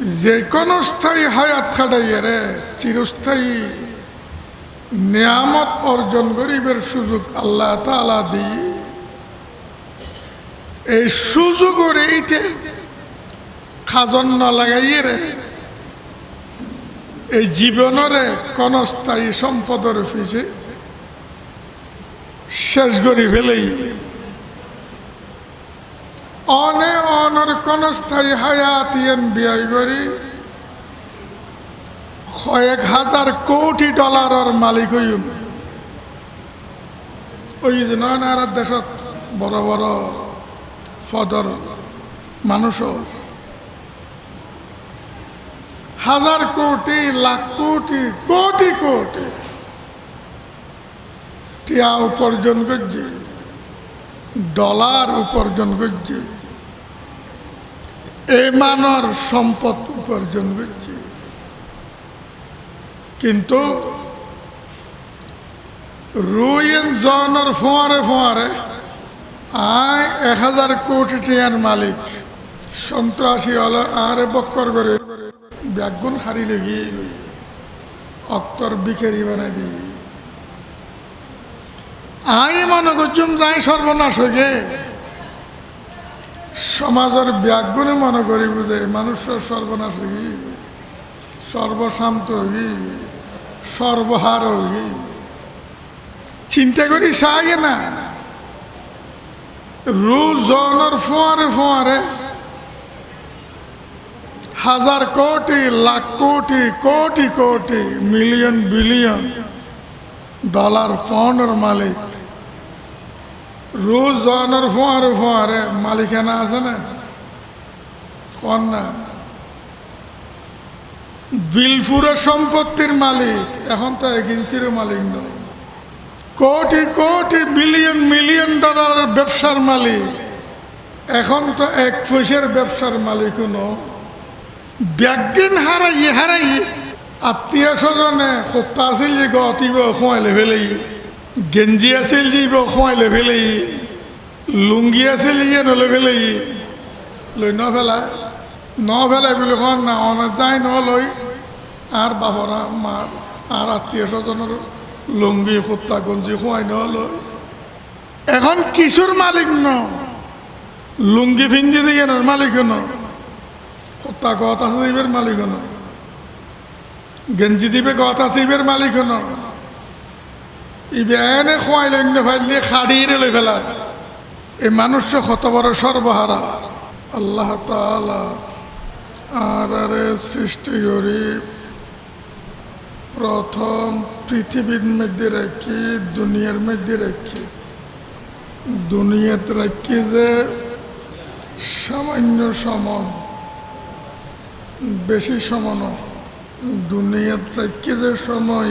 যে কোনো স্থায়ী হায়াত খাটাইয়া রে চিরস্থায়ী নিয়ামত অর্জন গরিবের সুযোগ আল্লাহ তালা দি এই সুযোগের এইতে খাজন ন লাগাইয়ে রে এই জীবনরে কোন স্থায়ী সম্পদের পিছে শেষ করি ফেলেই অনে অনর কোন স্থায়ী হায়াত ইয়েন ব্যয় করি। কয়েক হাজার কোটি ডলারের মালিক হইম। ওই যে আর দেশত বড় বড় ফদর মানুষও হাজার কোটি, লাখ কোটি কোটি কোটি টিয়া উপার্জন করছে, ডলার উপার্জন করছে। এ মানর সম্পদ উপার্জন করছে। কিন্তু রুইন জনের ফোয়ারে ফোয়ারে আয় এক হাজার কোটি টিয়ার মালিক, সন্ত্রাসী হলো আরে বক্কর করে ব্যাগুন খারি লেগে অক্তর বিকেরি বানাই দিই। আমি মনে করছুম যাই সর্বনাশ হয়ে সমাজের ব্যাগুনে মনে করি বুঝে, মানুষের সর্বনাশ হয়ে সর্বশান্ত হই সর্বহার চিন্তা করি সাগে না। রোজ জনের ফোয়ারে ফোয়ারে হাজার কোটি, lakh crore crore crore, million, billion dollar, পাউন্ডের মালিক রোজ জনের ফোয়ারে ফোয়ারে মালিকানা আছে না? কন না? বিলপুরের সম্পত্তির মালিক, এখন তো ইঞ্চিরও মালিক নয়। কোটি কোটি বিলিয়ন মিলিয়ন ডলারের ব্যবসার মালিক। এখন তো এক পয়সার ব্যবসার মালিক নয়। ব্যাগদিন হারাই হারাই, আত্মীয় স্বজনে সপ্তাহ আছিল যে গতিব খুৱাইলে ফেলেই গেঞ্জি আছিল যিব লৈ ফেলেই লুংগি আছিল ইয়ে নলে ফেলেই লৈ ন ফেলাই ন ফেলাই বুলি কন না অনেক যাই নলই আর বাবরা মার আর আত্মীয় স্বজনের লুঙ্গি সপ্তাহ গঞ্জি খুৱাই নলয়। এখন কিশোর মালিক ন? লুঙ্গি ফিঞ্জি দিয়ে মালিক ন? সপ্তাহ গত আছে ইবের মালিক ন? গেঞ্জি দিবে গত আছে ইবের মালিক ন? ইবে এনে খুৱাইলে অন্য ফাইলে খাড়িয়ে লই ফেলা। এই মানুষ কত বড় সর্বহারা। আল্লাহ তালা আর আরে সৃষ্টি করি। প্রথম পৃথিবীর মধ্যে রাখি, দুনিয়ার মধ্যে রাখি। দুনিয়াত রাখি যে সামান্য সমান, বেশি সমান। দুনিয়াত রাখি যে সময়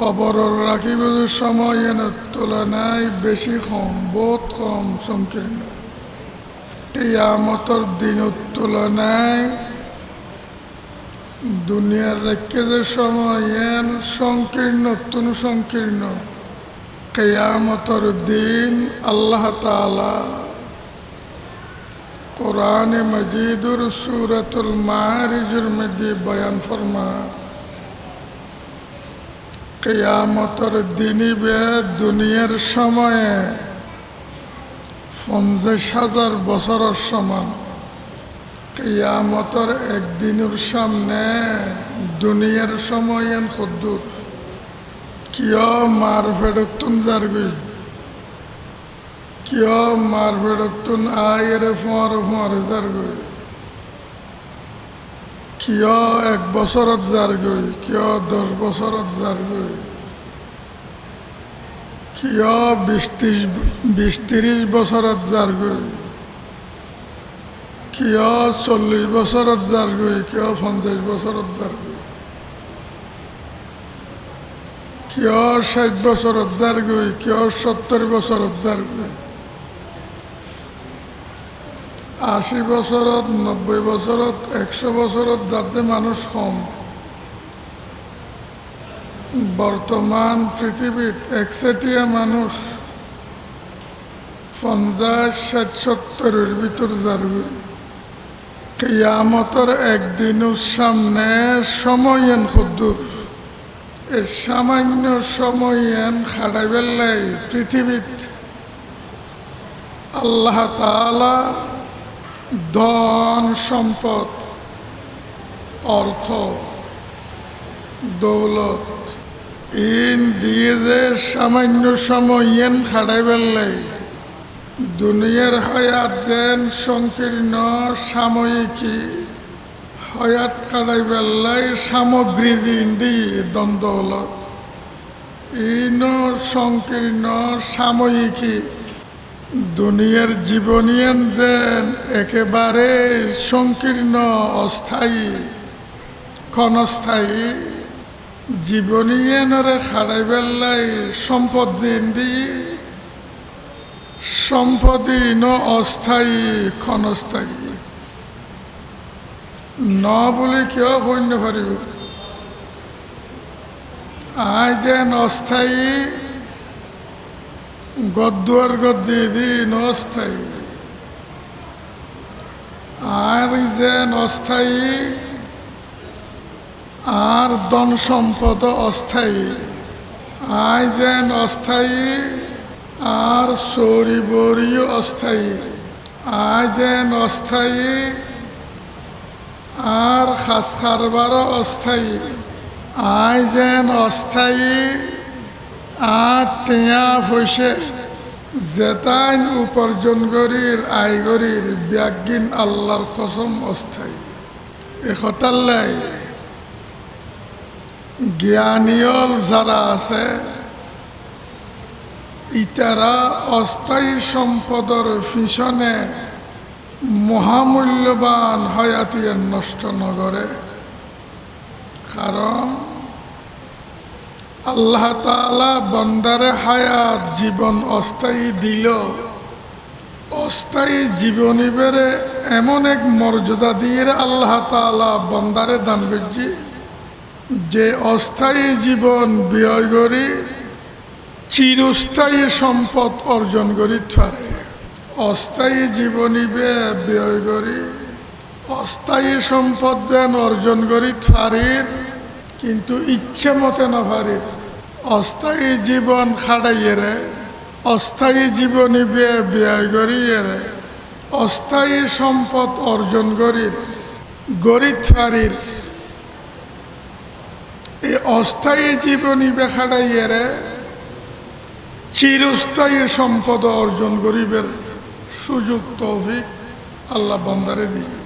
কবরের রাখিব যে সময় এনের তুলনায় বেশি কম, বহুত কম সংকীর্ণ। কেয়ামতর দিনের তুলনায় দুনিয়ার রেখে সময় এন সংকীর্ণ তনু সংকীর্ণ। কেয়ামতর দিন আল্লাহ তালা কোরআনে মজিদুর সুরতুল মারিজুর মধ্যে বয়ান ফরমা কেয়ামতর দিনই বে দুনিয়ার সময়ে পঞ্চাশ হাজার বছরের সমান। কেয়ামতর একদিনের সামনে দুনিয়ার সময় এন খদ্দুর। কিয় মার ফেডতুন যারবি কিয় মার ফেডতুন আয়েরে ফোঁয়ারে ফোঁয়ারে যারগই কিয় এক বছৰত যাৰগৈ? কিয় দহ বছৰত যাৰগৈ? কিয় বিছ ত্ৰিছ বিছ ত্ৰিছ বছৰত যাৰগৈ? কিয় চল্লিছ বছৰত যাৰগৈ? কিয় পঞ্চাছ বছৰত যাৰগৈ? কিয় ষাঠ বছৰত যাৰগৈ? কিয় সত্তৰ বছৰত যাৰগৈ? আশী বছৰত নব্বই বছৰত একশো বছৰত যাতে মানুষ কম। বর্তমান পৃথিবীত একচেটিয়া মানুষ পঞ্চাশ, ষাট, সত্তরের ভিতর যারবে। কিয়ামতর একদিনের সামনে সময়েন খুদ্দুর। এ সামান্য সময়েন খাড়াই বেল্লাই পৃথিবীত। আল্লাহ তালা ধন সম্পদ, অর্থ, দৌলত ইন দিয়ে যে সামান্য সময় ইয়েন খাড়াই বেল্লাই দুনিয়ার হয়াত যেন সংকীর্ণ, সাময়িকী হয়াত খাড়াই বেল্লাই সামগ্রী জিন্দি দ্বন্দ্বলত ইন সংকীর্ণ, সাময়িকী দুনিয়ার জীবনিয়ান যেন একেবারে সংকীর্ণ, অস্থায়ী, ক্ষণস্থায়ী জীবনিয়ানরে খাড়াই বেল্লাই সম্পদ জিন্দি ন অস্থায়ী, ক্ষণস্থায়ী। ন বলে কিয় কন্য পারিব আই যেন অস্থায়ী গদ্দুয়ার গদ্দি দিন অস্থায়ী আর যেন অস্থায়ী আর ধন সম্পদ অস্থায়ী। আই যেন অস্থায়ী আর সরি বরিও অস্থায়ী। আই যেন অস্থায়ী আর খাস খারবারও অস্থায়ী। আই যেন অস্থায়ী আর টেয়া হইছে জেতাইন উপার্জন করির আই করির ব্যাগিন আল্লাহর কসম অস্থায়ী। এখতাল্লাই জ্ঞানীয়ল যারা আছে ইতারা অস্থায়ী সম্পদর পিছনে মহামূল্যবান হয়াতিয়া নষ্ট নগরে কারণ আল্লাহ তালা বন্দারে হায়াত জীবন অস্থায়ী দিল। অস্থায়ী জীবনী বেড়ে এমন এক মর্যাদা দিয়ে আল্লাহ তালা বন্দারে দান করছি, যে অস্থায়ী জীবন ব্যয় করি, চিরস্থায়ী সম্পদ অর্জন করি পারে অস্থায়ী জীবনী বে ব্যয় করি, অস্থায়ী সম্পদ যেন অর্জন করি পারির কিন্তু ইচ্ছে মতে না পারির অস্থায়ী জীবন খাড়াইয়েরে অস্থায়ী জীবনী ব্যয় করিয়ে অস্থায়ী সম্পদ অর্জন করির গরিব ফারির এই অস্থায়ী জীবনী বেখাড়াইয়েরে চিরস্থায়ী সম্পদ অর্জন করিবের সুযোগ তৌফিক আল্লাহ বন্দারে দিয়ে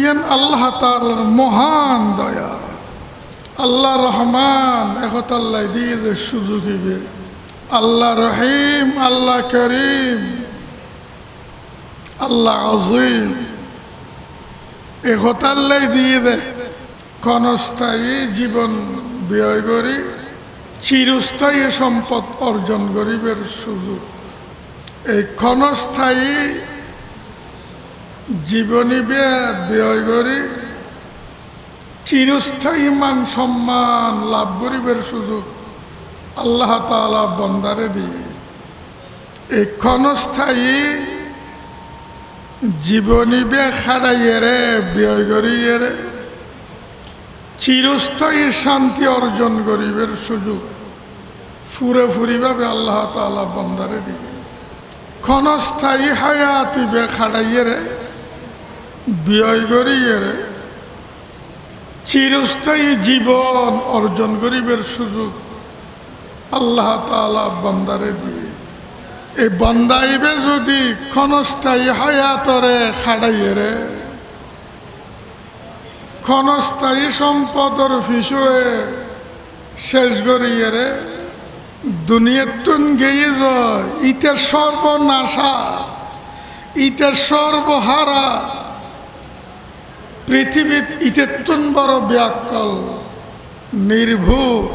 ইয়ান আল্লাহ তার মহান দয়া। আল্লাহ রহমান একত আল্লাহ দিয়ে যে সুযোগ হইবে আল্লাহ রহিম, আল্লাহ করিম, আল্লাহ আজিম একত আল্লাহ দিয়ে দে ক্ষণস্থায়ী জীবন ব্যয় করি চিরস্থায়ী সম্পদ অর্জন করিবের সুযোগ। এই ক্ষণস্থায়ী জীবনী ব্যয় করি চিরস্থায়ী মান সম্মান লাভ করিবের সুযোগ আল্লাহ তালা বন্দারে দিয়ে। এই ক্ষণস্থায়ী জীবনী বে খাড়াইয়েরে ব্যয় করিয়েরে চিরস্থায়ী শান্তি অর্জন করিবের সুযোগ ফুরে ফুরিভাবে আল্লাহ তালা বন্দারে দিয়ে। ক্ষণস্থায়ী হায়াতি বে খাড়াইয়েরে ব্যয় করিয়েরে চিরস্থায়ী জীবন অর্জন করিবের সুযোগ। আল্লাহ তালা বন্দারে দিয়ে। এই বন্দাইবে যদি ক্ষণস্থায়ী হায়াতরে খাড়াইয়েরে ক্ষণস্থায়ী সম্পদর ফিসুয়ে শেষ করিয়েরে দুনিয়ার তুন গেয়ে যায় ইতের সর্বনাশা, ইতের সর্বহারা। পৃথিবীত ইতেতুন বড় ব্যাকল নির্ভু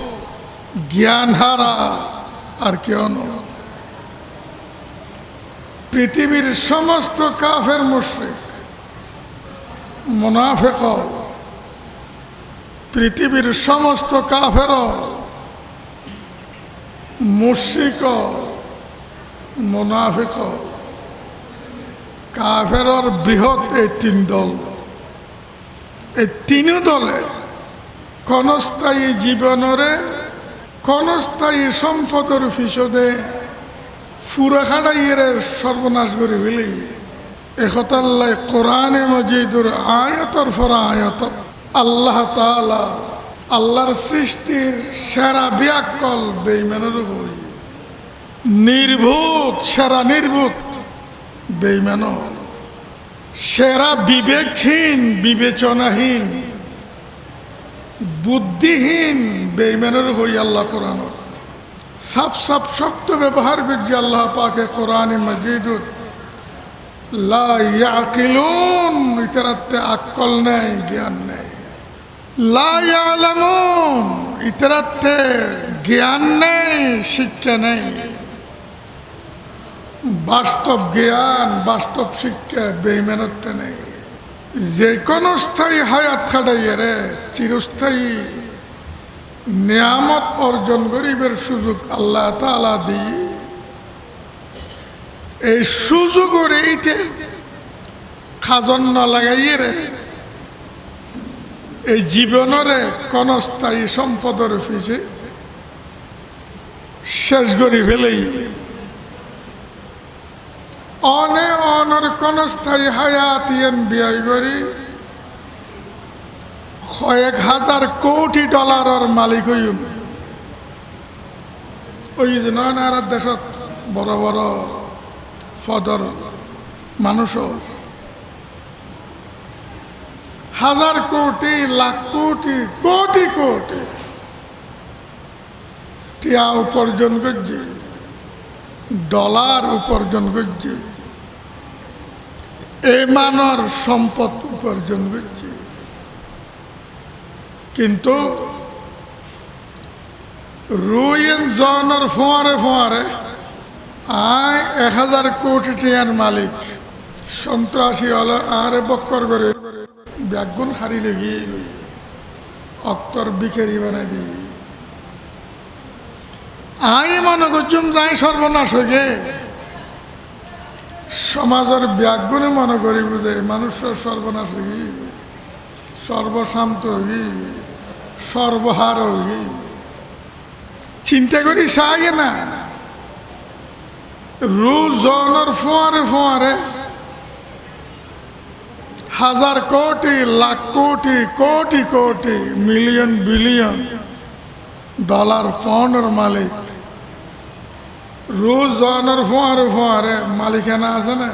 জ্ঞানহারা, আর কেউ নয়। পৃথিবীর সমস্ত কাফের মুশ্রিক মুনাফেক পৃথিবীর সমস্ত কাফের মুশ্রিক মুনাফিক কাফেরর বৃহৎ এই তিন দল। এই দলে। ক্ষণস্থায়ী জীবনরে, ক্ষণস্থায়ী সম্পদের ফিসদে ফুরাখাড়াইয়ের সর্বনাশ করে ফেলি। একতাল্লাই কোরআনে মজিদুর আয়তর ফরা আয়ত। আল্লাহ তালা আল্লাহর সৃষ্টির সেরা ব্যাকল বেইমানের হই। নির্ভূত, সেরা নির্ভূত বেইমান সেরা বিবেকহীন, বিবেচনাহীন, বুদ্ধিহীন, বেইমানের হই আল্লাহ কোরআন সাফ সাফ শব্দ ব্যবহার করছি আল্লাহ পাকে কোরআনে মজিদুর। আকল নেই, জ্ঞান নেই। লা ইয়ালামুন ইতরাতে জ্ঞান নেই, শিক্ষা নেই। বাস্তব জ্ঞান, বাস্তব শিক্ষা বেইমানত্ব নেই। যে কোনো স্থায়ী হায়াত খাটাইয়ে রে, চিরস্থায়ী। নিয়ামত অর্জন গরিবের সুযোগ আল্লাহ তালা দিয়ে এই সুযোগের এইতে খাজন ন লাগাইয়ে রে, এই জীবনরে কনস্থায়ী সম্পদের ফিসে শেষ করি ফেলেই। অনে অনর কনস্থায়ী হায়াত ইয়েন ব্যয় করি। কয়েক হাজার কোটি ডলারের মালিক হইন ওই যে নয় আর দেশত বড় বড় ফদর মানুষ। হাজার কোটি, লাখ কোটি কোটি কোটি টিয়া উপার্জন করছে, ডলার উপার্জন করছে। এমানর সম্পদ উপার্জন করছে কিন্তু রুইন জনের ফোয়ারে ফোয়ারে আয় এক হাজার কোটি টিয়ার মালিক, সন্ত্রাসী হলো আরে বক্কর করে ব্যাগুন খারি লেগে অক্তর বিকেরি বানাই দিই আই মনে করছুম যাই সর্বনাশ হয়ে সমাজের ব্যাগুনে মনে করি বুঝে, মানুষের সর্বনাশ সর্বশান্ত সর্বহার চিন্তা করি সাগে না। রোজ জনের ফোয়ারে ফোয়ারে, হাজার কোটি, lakh crore crore crore, million, billion, dollar ফাউন্ডের মালিক। রোজ জনের ফোয়ারে ফোয়ারে মালিকানা আছে না?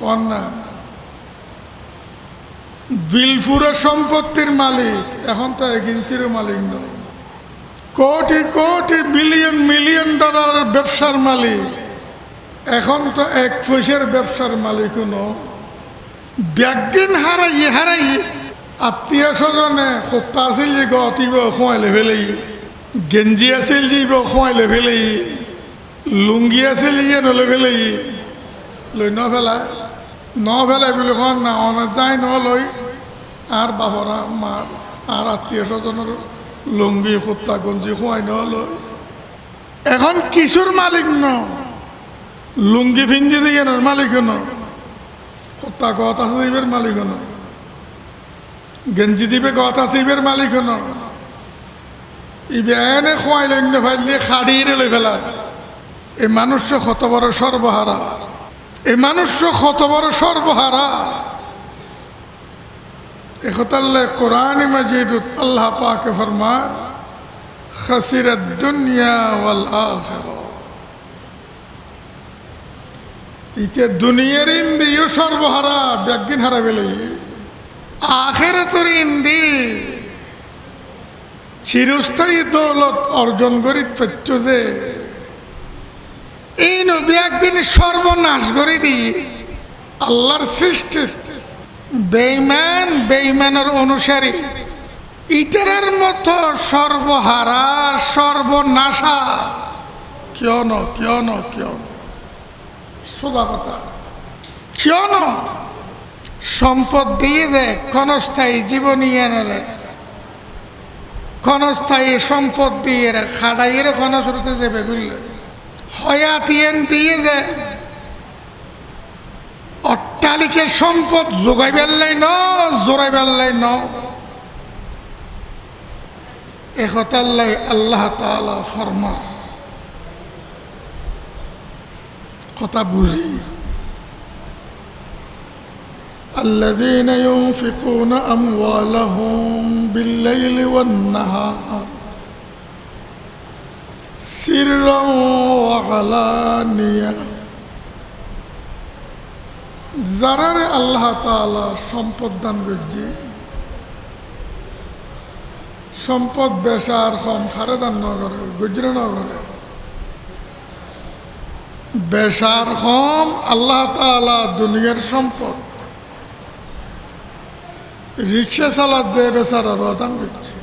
কন না? বিলপুরের সম্পত্তির মালিক, এখন তো এক ইঞ্চিরও মালিক নয় কোটি কোটি, বিলিয়ন, মিলিয়ন ডলারের ব্যবসার মালিক। এখন তো এক পয়সার ব্যবসার মালিক ন। ব্যাগদিন হারাই হারাই, আত্মীয় স্বজনে সপ্তাহ আছিল যে গতিব খুৱাইলে ফেলেই গেঞ্জি আছিল যিব খুৱাইলে ফেলেই লুংগি আছিল যে নলে ফেলেই লৈ ন ফেলা ন ফেলাই বুলি কন না, অনে যাই নলই আর বাবরা মার আর আত্মীয় স্বজনের লুঙ্গি কুত্তা গঞ্জি খুৱাই নলয়। এখন কিছুর মালিক ন, লুঙ্গি ফিঙ্গি দিয়ে মালিক ন কুত্তা গত আছে ইবের মালিক ন, গেঞ্জি দিবে গত আছে ইবের মালিক ন। ইবেনে খোয়াই লন্য ফাইলে খাড়িয়ে লই ফেলার এই মানুষ কত বড় সর্বহারা। এই মানুষ কত বড় সর্বহারা। একতাল্লে কোরআন মজিদ আল্লাহ পাকে ফরমান, খসিরত দুনিয়া ওয়াল আখির। ইতে দুনিয়ার ইন্দিও সর্বহারা, ব্যাগিন হারাবে লই। আখেরাতের ইন্দি চিরস্থায়ী দৌলত অর্জন করি তথ্য যে, এই নবী একদিন সর্বনাশ করে দি আল্লাহর সৃষ্টি বেইমান বেইমানের অনুসারী, ইতারের মতো সর্বহারা, সর্বনাশা। কেউ ন কেউ ন কেউ সোজা কথা। কেউ সম্পদ দিয়ে দে, ক্ষণস্থায়ী জীবনী এনে রে ক্ষণস্থায়ী সম্পদ দিয়ে রে খাড়াইয়ে রে ক্ষণ শুরুতে যাবে বুঝলে হয়াতিয়ান দিয়ে যে কালিকে সম্পদ যোগাই বেললাই ন জোরাই বেললাই ন। একতাল্লাই আল্লাহ তালা ফরমা কথা বুঝি। الذين ينفقون أموالهم بالليل والنهار سرا وعلانية যারারে আল্লাহ তাআলা সম্পদ দান করছে সম্পদ বেসার কম খারে দান ন করে গুজরে ন করে বেসার কম আল্লাহ তাআলা দুনিয়ার সম্পদ রিক্সা চালাত যে বেচারা রদান করছে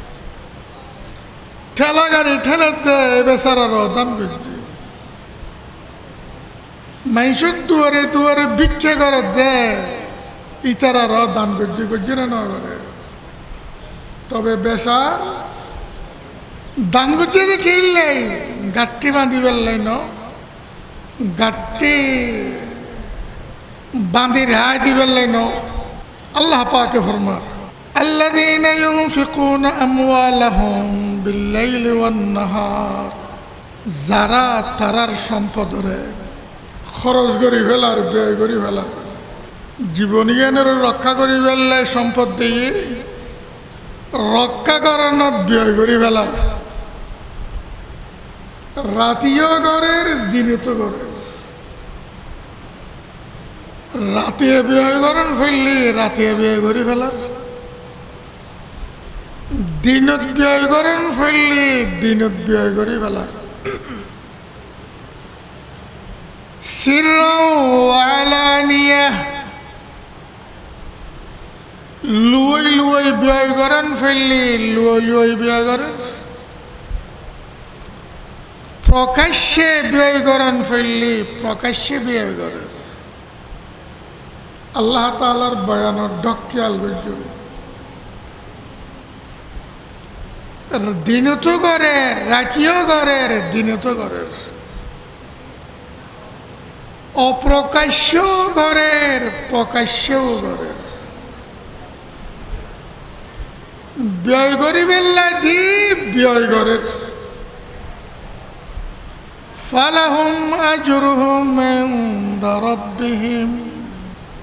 ঠেলা গাড়ি ঠেলাত যে বেচারা রদান করছে মানুষের দুয়ারে দুয়ারে ভিক্ষা করে যে ইতারা র দান করছে না না করে তবে বেসা দান করছে যে খেললে গাঠটি বাঁধি ফেললাই ন? গাঠটি বাঁধি রেহাই দি ফেললাই ন? আল্লাহ পাকে ফরমার الذين ينفقون أموالهم بالليل والنهار যারা তারার সম্পদরে খরচ করি ফেলার ব্যয় করি ফেলার জীবনী জ্ঞানের রক্ষা করি ফেললে সম্পদ দিয়ে রক্ষা করানোর ব্যয় করি ফেলার রাতিও ঘরের দিনে তো ঘরের রাতে ব্যয় করেন, ফেললি রাতে ব্যয় করি ফেলার। দিনত ব্যয় করেন, ফেললি দিনত ব্যয় করি ফেলার। লুই লুই ব্যয় করেন, ফেললি লুই লুই ব্যয় করেন। প্রকাশ্যে ব্যয় করেন, ফেললি প্রকাশ্যে ব্যয় করেন। আল্লাহ তালার বয়ানের ডকিয়াল গর্জন দিনও তো করে রাখিও করে দিনও তো করে। অপ্রকাশ্য ঘরের প্রকাশ্যও ঘরের ব্যয় করি বেল্লা দি ব্যয় ঘরের ফালাহুম আজরুহুম রাব্বিহিম।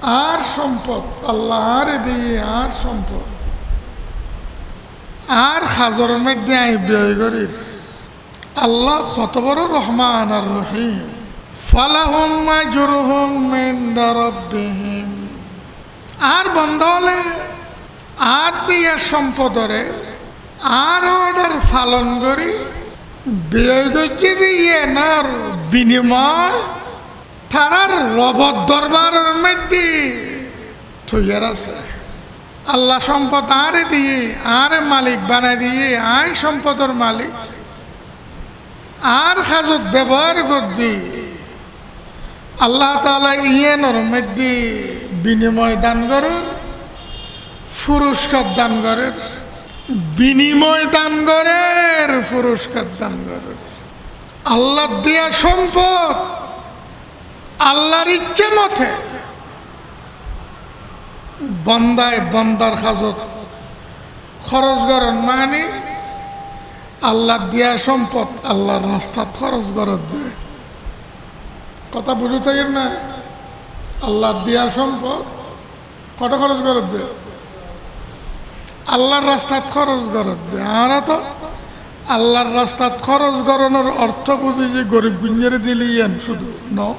আর সম্পদ, আল্লাহ আল্লাহর দিয়ে আর সম্পদ। আর খাজর মধ্যে আই ব্যয় করির। আল্লাহ কত বড় রহমান আর রহিম। আর বন্ধ হলে, আর দিয়ে সম্পদরে, আর অর্ডার পালন করি। বিনিময় তারার রবত দরবারের মধ্যে। থইয়ার আছে। আল্লাহ সম্পদ আরে দিয়ে, আরে মালিক বানাই দিয়ে, আই সম্পদের মালিক। আর হাজত ব্যবহার করছি। আল্লাহ তালা ইয়েনর মধ্যে বিনিময় দান করেন, পুরস্কার দান করেন, বিনিময় দান করেন, পুরস্কার দান করেন। আল্লাহ দেয়া সম্পদ আল্লাহর ইচ্ছে মতে বন্দায় বন্দার খাজত খরচ করেন মানে আল্লাহ দিয়া সম্পদ, আল্লাহর রাস্তাত খরচ করত যায় কথা বুঝো তাই না? আল্লাহ দিয়া সম্পদ কত খরচ করত যায় আল্লাহর রাস্তাত খরচ করত যায় আমরা তো আল্লাহর রাস্তাত খরচ করানোর অর্থ বুঝি যে গরিব গুঞ্জের দিলি শুধু? ন।